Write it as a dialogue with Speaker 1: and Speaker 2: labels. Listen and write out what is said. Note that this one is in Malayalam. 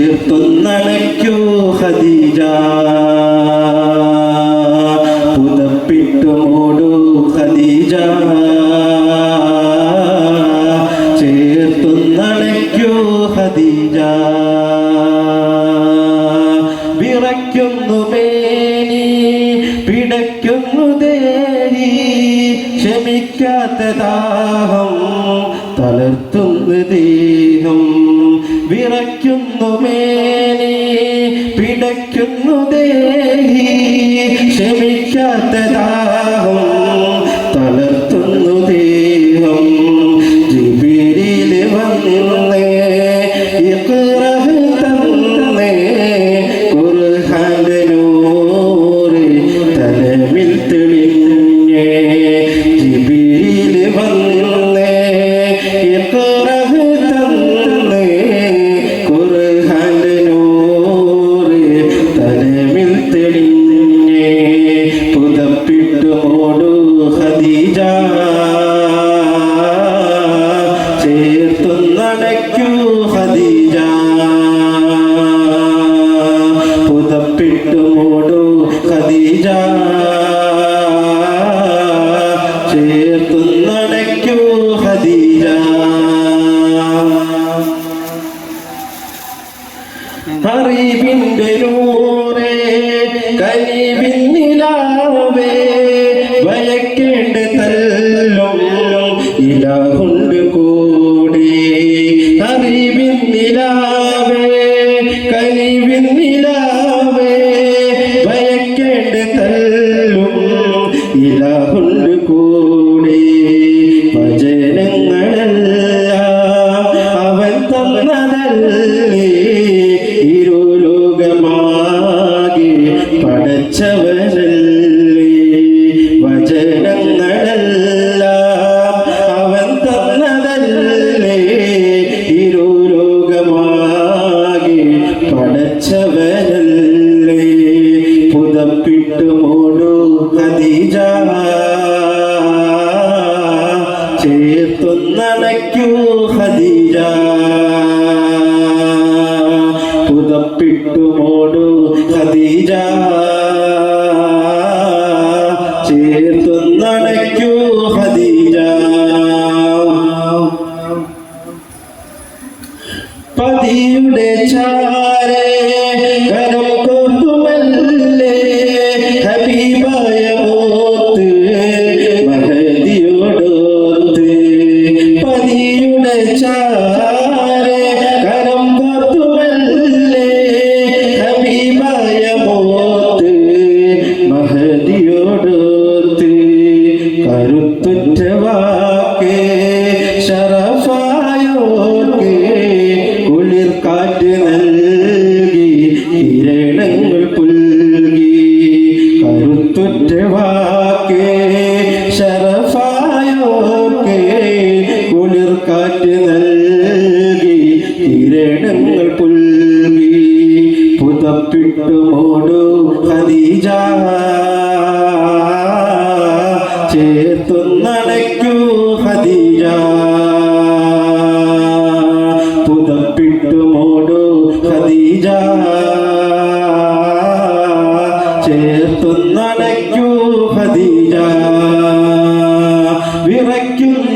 Speaker 1: ചേർത്തുന്നണയ്ക്കൂ ഹദീജ പുതപ്പിട്ടു മൂടൂ ഹദീജ ചേർത്തുന്നണയ്ക്കൂ ഹദീജ വിറയ്ക്കുന്നു മേനി പിടയ്ക്കുന്നു ദേഹി. ക്ഷമിക്കാത്ത ദാഹം തളർത്തുന്നു ദേഹം. വിറയ്ക്കുന്നു മേനെ പിടയ്ക്കുന്നു ദേഹി. ക്ഷമിക്കാത്ത കനിവിന്നിലാവേ വയക്കേണ്ട തല്ലും ഇലാഹുണ്ട് കൂടി. അറിവിന്നിലാവേ കനിവിന്നിലാവേ വയക്കേണ്ട തല്ലും ഇലാഹുണ്ട് കൂടി. ചേർത്തുന്നടയ്ക്കൂ ഖദീജ പുതപ്പിട്ടു മൂടു കിരണങ്ങൾ പുൽകി പുതപ്പിട്ടു മൂടു ഹദീജ ചേർത്തൊന്നണയ്ക്കൂ ഹദീജ പുതപ്പിട്ടു മൂടു ഹദീജ ചേർത്തൊന്നണയ്ക്കൂ ഹദീജ വിറയ്ക്കുന്നു